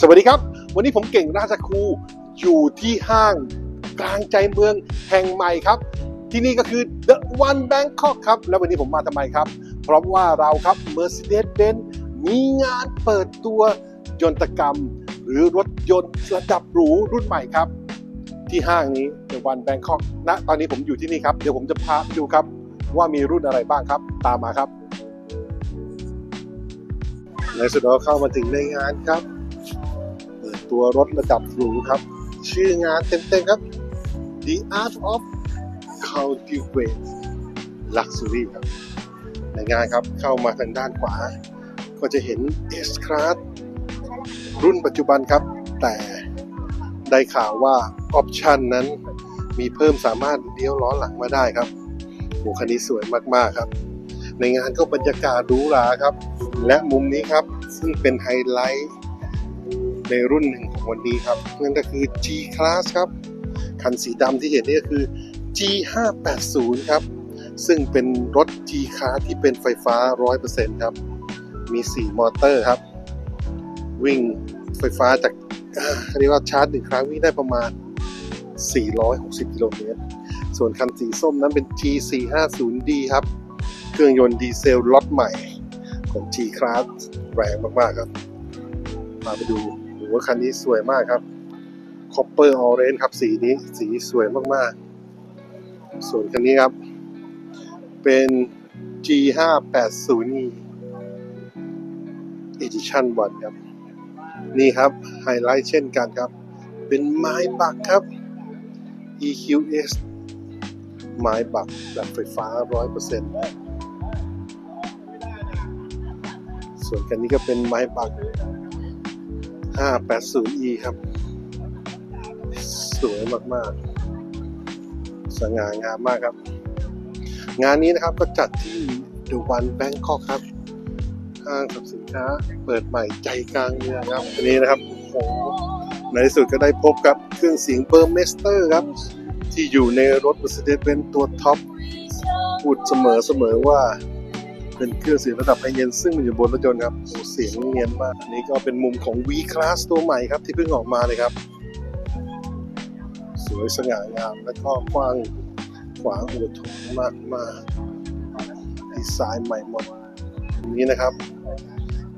สวัสดีครับ วันนี้ผมเก่งราชครูอยู่ที่ห้างกลางใจเมืองแห่งใหม่ครับ ที่นี่ก็คือ The One Bangkok ครับ แล้ววันนี้ผมมาทำไมครับ เพราะว่าเราครับ Mercedes-Benz มีงานเปิดตัวยนตกรรม หรือรถยนต์ระดับหรูรุ่นใหม่ครับ ที่ห้างนี้ The One Bangkok ณตอนนี้ผมอยู่ที่นี่ครับ เดี๋ยวผมจะพาไปดูครับ ว่ามีรุ่นอะไรบ้างครับ ตามมาครับในสุดเราเข้ามาถึงในงานครับ เปิดตัวรถระดับหรูครับ ชื่องานเต็มๆครับ The Art of Cultivate Luxury ครับในงานครับเข้ามาทางด้านขวา ก็จะเห็น S Class รุ่นปัจจุบันครับ แต่ได้ข่าวว่าออปชันนั้นมีเพิ่มสามารถเลี้ยวล้อหลังมาได้ครับโหคันนี้สวยมากๆครับ ในงานก็บรรยากาศหรูหราครับ และมุมนี้ครับ ซึ่งเป็นไฮไลท์ ในรุ่นหนึ่งของวันนี้ครับนั่นก็คือ G Class ครับ คันสีดำที่เห็นนี่ก็คือ G580 ครับ ซึ่งเป็นรถ G Class ที่เป็นไฟฟ้า 100%ครับ มี 4 มอเตอร์ครับ วิ่งไฟฟ้าจากอ่าเรียกว่าชาร์จหนึ่งครั้งวิ่งได้ประมาณ 460 กิโลเมตร ส่วนคันสีส้มนั้นเป็น G450D ครับ เครื่องยนต์ดีเซลล็อตใหม่ของ G Class แรงมาก ๆ ครับ มาไปดู โอ้โหคันนี้สวยมากครับ Copper Orange ครับสีนี้สีสวยมากๆ ส่วนคันนี้ครับ เป็น G580E Edition 1ครับ นี่ครับ ไฮไลท์เช่นกันครับ เป็นไม้บักครับ EQS ไม้บักแบบไฟฟ้า 100%ส่วนคันนี้ก็เป็นไม้บัก 580e ครับ สวยมาก ๆ สง่างามมากครับ งานนี้นะครับก็จัดที่ดูวันแบงคอกครับห้างสรรพสินค้า เปิดใหม่ใจกลางเมืองครับอันนี้นะครับโอ้โหในที่สุดก็ได้พบกับเครื่องเสียงเบอร์เมสเตอร์ครับ ที่อยู่ในรถ Mercedes-Benz ตัวท็อปพูดเสมอเสมอว่า เป็นเครื่องเสียงระดับไฮเอ็นซึ่งมันอยู่บนรถยนต์ครับโอ้เสียงเนียนมาก อันนี้ก็เป็นมุมของ V Class ตัวใหม่ครับที่เพิ่งออกมาเลยครับ สวยสง่างามและก็กว้างขวางอวดโถงมากมากดีไซน์ใหม่หมดอันนี้นะครับ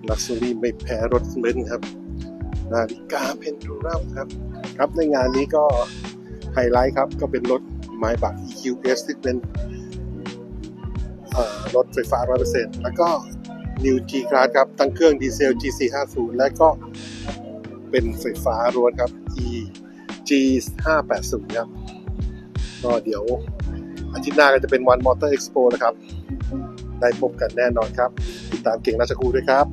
ลักซ์รี่ไม่แพ้รถเบนซ์ครับ นาฬิกาเพนดูรัมครับ ครับในงานนี้ก็ไฮไลท์ครับก็เป็นรถไม้บัก EQS ที่เป็น รถไฟฟ้า 100%แล้วก็ New G Class ครับ ตั้งเครื่องดีเซล G450 และก็เป็นไฟฟ้าล้วนครับ E G580 ครับ ก็เดี๋ยวอาทิตย์หน้าก็จะเป็นวันมอเตอร์เอ็กซ์โปนะครับ ได้พบกันแน่นอนครับ ติดตามเก่งราชคูด้วยครับ